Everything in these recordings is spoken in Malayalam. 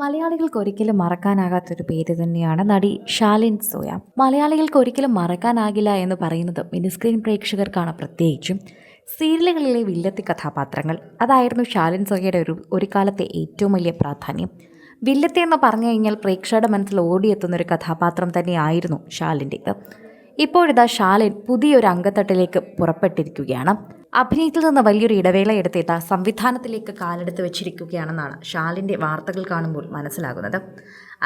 മലയാളികൾക്ക് ഒരിക്കലും മറക്കാനാകാത്തൊരു പേര് തന്നെയാണ് നടി ഷാലിൻ സോയ. മലയാളികൾക്ക് ഒരിക്കലും മറക്കാനാകില്ല എന്ന് പറയുന്നത് മിനിസ്ക്രീൻ പ്രേക്ഷകർക്കാണ് പ്രത്യേകിച്ചും. സീരിയലുകളിലെ വില്ലത്തി കഥാപാത്രങ്ങൾ അതായിരുന്നു ഷാലിൻ സോയയുടെ ഒരു ഒരു കാലത്തെ ഏറ്റവും വലിയ പ്രാധാന്യം. വില്ലത്തി എന്ന് പറഞ്ഞു കഴിഞ്ഞാൽ പ്രേക്ഷകരുടെ മനസ്സിൽ ഓടിയെത്തുന്ന ഒരു കഥാപാത്രം തന്നെയായിരുന്നു ഷാലിന്റേത്. ഇപ്പോഴിതാ ഷാലിൻ പുതിയൊരു അംഗത്തട്ടിലേക്ക് പുറപ്പെട്ടിരിക്കുകയാണ്. അഭിനയത്തിൽ നിന്ന് വലിയൊരു ഇടവേള എടുത്തിട്ട് സംവിധാനത്തിലേക്ക് കാലെടുത്ത് വെച്ചിരിക്കുകയാണെന്നാണ് ഷാലിന്റെ വാർത്തകൾ കാണുമ്പോൾ മനസ്സിലാകുന്നത്.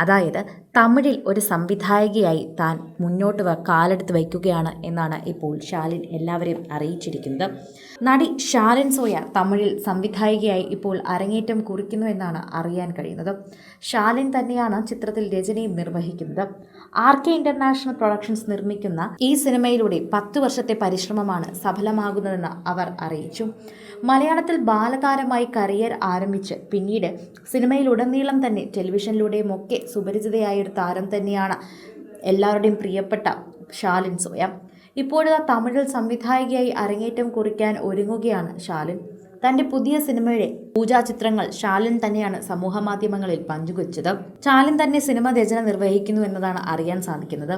അതായത് തമിഴിൽ ഒരു സംവിധായകയായി താൻ മുന്നോട്ട് കാലെടുത്ത് വയ്ക്കുകയാണ് എന്നാണ് ഇപ്പോൾ ഷാലിൻ എല്ലാവരെയും അറിയിച്ചിരിക്കുന്നത്. നടി ഷാലിൻ സോയ തമിഴിൽ സംവിധായികയായി ഇപ്പോൾ അരങ്ങേറ്റം കുറിക്കുന്നു എന്നാണ് അറിയാൻ കഴിയുന്നത്. ഷാലിൻ തന്നെയാണ് ചിത്രത്തിൽ രചനയും നിർവഹിക്കുന്നത്. ആർ കെ ഇന്റർനാഷണൽ പ്രൊഡക്ഷൻസ് നിർമ്മിക്കുന്ന ഈ സിനിമയിലൂടെ പത്ത് വർഷത്തെ പരിശ്രമമാണ് സഫലമാകുന്നതെന്ന് അവർ അറിയിച്ചു. മലയാളത്തിൽ ബാലതാരമായി കരിയർ ആരംഭിച്ച് പിന്നീട് സിനിമയിലുടനീളം തന്നെ ടെലിവിഷനിലൂടെയും ഒക്കെ സുപരിചിതയായ ഒരു താരം തന്നെയാണ് എല്ലാവരുടെയും പ്രിയപ്പെട്ട ഷാലിൻ സോയ ഇപ്പോഴത്തെ തമിഴിൽ സംവിധായികയായി അരങ്ങേറ്റം കുറിക്കാൻ ഒരുങ്ങുകയാണ് ഷാലിൻ തന്റെ പുതിയ സിനിമയുടെ പൂജാ ചിത്രങ്ങൾ ഷാലിൻ തന്നെയാണ് സമൂഹ മാധ്യമങ്ങളിൽ പങ്കുവച്ചത്. ഷാലിൻ തന്നെ സിനിമ രചന നിർവഹിക്കുന്നു എന്നതാണ് അറിയാൻ സാധിക്കുന്നത്.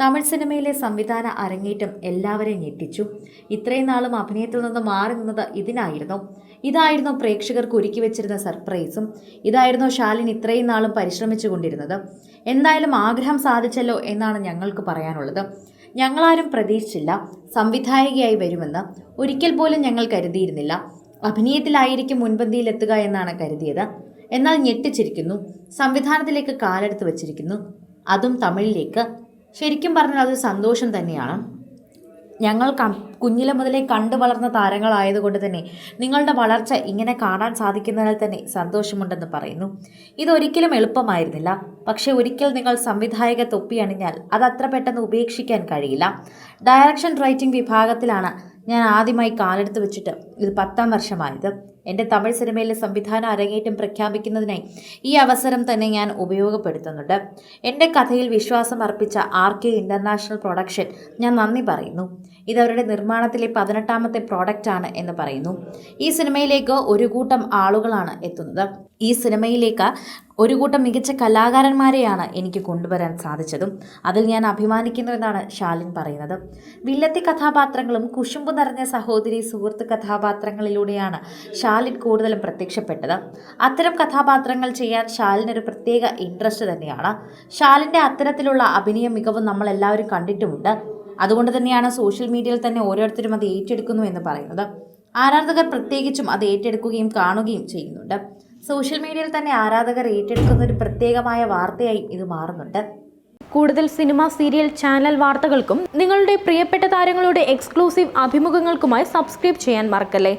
തമിഴ് സിനിമയിലെ സംവിധാന അരങ്ങേറ്റം എല്ലാവരെയും ഞെട്ടിച്ചു. ഇത്രയും നാളും അഭിനയത്തിൽ നിന്ന് മാറി നിന്നത് ഇതിനായിരുന്നു. ഇതായിരുന്നു പ്രേക്ഷകർക്ക് ഒരുക്കി വെച്ചിരുന്ന സർപ്രൈസും. ഇതായിരുന്നു ഷാലിൻ ഇത്രയും നാളും പരിശ്രമിച്ചു കൊണ്ടിരുന്നത് എന്തായാലും ആഗ്രഹം സാധിച്ചല്ലോ എന്നാണ് ഞങ്ങൾക്ക് പറയാനുള്ളത്. ഞങ്ങളാരും പ്രതീക്ഷിച്ചില്ല സംവിധായകയായി വരുമെന്ന്. ഒരിക്കൽ പോലും ഞങ്ങൾ കരുതിയിരുന്നില്ല. അഭിനയത്തിലായിരിക്കും മുൻപന്തിയിലെത്തുക എന്നാണ് കരുതിയത്. എന്നാൽ ഞെട്ടിച്ചിരിക്കുന്നു. സംവിധാനത്തിലേക്ക് കാലെടുത്ത് വച്ചിരിക്കുന്നു. അതും തമിഴിലേക്ക്. ശരിക്കും പറഞ്ഞാൽ അതൊരു സന്തോഷം തന്നെയാണ്. ഞങ്ങൾ കുഞ്ഞിലെ മുതലേ കണ്ടു വളർന്ന താരങ്ങളായതുകൊണ്ട് തന്നെ നിങ്ങളുടെ വളർച്ച ഇങ്ങനെ കാണാൻ സാധിക്കുന്നതിൽ തന്നെ സന്തോഷമുണ്ടെന്ന് പറയുന്നു. ഇതൊരിക്കലും എളുപ്പമായിരുന്നില്ല. പക്ഷേ ഒരിക്കൽ നിങ്ങൾ സംവിധായക തൊപ്പി അണിഞ്ഞാൽ അത് അത്ര പെട്ടെന്ന് ഉപേക്ഷിക്കാൻ കഴിയില്ല. ഡയറക്ഷൻ റൈറ്റിംഗ് വിഭാഗത്തിലാണ് ഞാൻ ആദ്യമായി കാലെടുത്ത് വെച്ചിട്ട് ഇത് പത്താം വർഷമായത്. എന്റെ തമിഴ് സിനിമയിലെ സംവിധാന അരങ്ങേറ്റം പ്രഖ്യാപിക്കുന്നതിനായി ഈ അവസരം തന്നെ ഞാൻ ഉപയോഗപ്പെടുത്തുന്നുണ്ട്. എന്റെ കഥയിൽ വിശ്വാസം അർപ്പിച്ച ആർ കെ ഇന്റർനാഷണൽ പ്രൊഡക്ഷൻ ഞാൻ നന്ദി പറയുന്നു. ഇതവരുടെ അവരുടെ നിർമ്മാണത്തിലെ പതിനെട്ടാമത്തെ ആണ് എന്ന് പറയുന്നു. ഈ സിനിമയിലേക്ക് ഒരു കൂട്ടം ആളുകളാണ് എത്തുന്നത്. ഈ സിനിമയിലേക്ക് ഒരു കൂട്ടം മികച്ച കലാകാരന്മാരെയാണ് എനിക്ക് കൊണ്ടുവരാൻ സാധിച്ചതും. അതിൽ ഞാൻ അഭിമാനിക്കുന്നുവെന്നാണ് ശാലിൻ പറയുന്നത്. വില്ലത്തി കഥാപാത്രങ്ങളും കുശുമ്പ് നിറഞ്ഞ സഹോദരി സുഹൃത്ത് കഥാപാത്രങ്ങളിലൂടെയാണ് ഷാലിൻ കൂടുതലും പ്രത്യക്ഷപ്പെട്ടത്. അത്തരം കഥാപാത്രങ്ങൾ ചെയ്യാൻ ഷാലിനൊരു പ്രത്യേക ഇൻട്രസ്റ്റ് തന്നെയാണ്. ഷാലിന്റെ അത്തരത്തിലുള്ള അഭിനയ മികവും നമ്മളെല്ലാവരും കണ്ടിട്ടുമുണ്ട്. അതുകൊണ്ട് തന്നെയാണ് സോഷ്യൽ മീഡിയയിൽ തന്നെ ഓരോരുത്തരും അത് ഏറ്റെടുക്കുന്നു എന്ന് പറയുന്നത്. ആരാധകർ പ്രത്യേകിച്ചും അത് ഏറ്റെടുക്കുകയും കാണുകയും ചെയ്യുന്നുണ്ട്. സോഷ്യൽ മീഡിയയിൽ തന്നെ ആരാധകർ ഏറ്റെടുക്കുന്ന ഒരു പ്രത്യേകമായ വാർത്തയായി ഇത് മാറുന്നുണ്ട്. കൂടുതൽ സിനിമ സീരിയൽ ചാനൽ വാർത്തകൾക്കും നിങ്ങളുടെ പ്രിയപ്പെട്ട താരങ്ങളുടെ എക്സ്ക്ലൂസീവ് അഭിമുഖങ്ങൾക്കുമായി സബ്സ്ക്രൈബ് ചെയ്യാൻ മറക്കല്ലേ?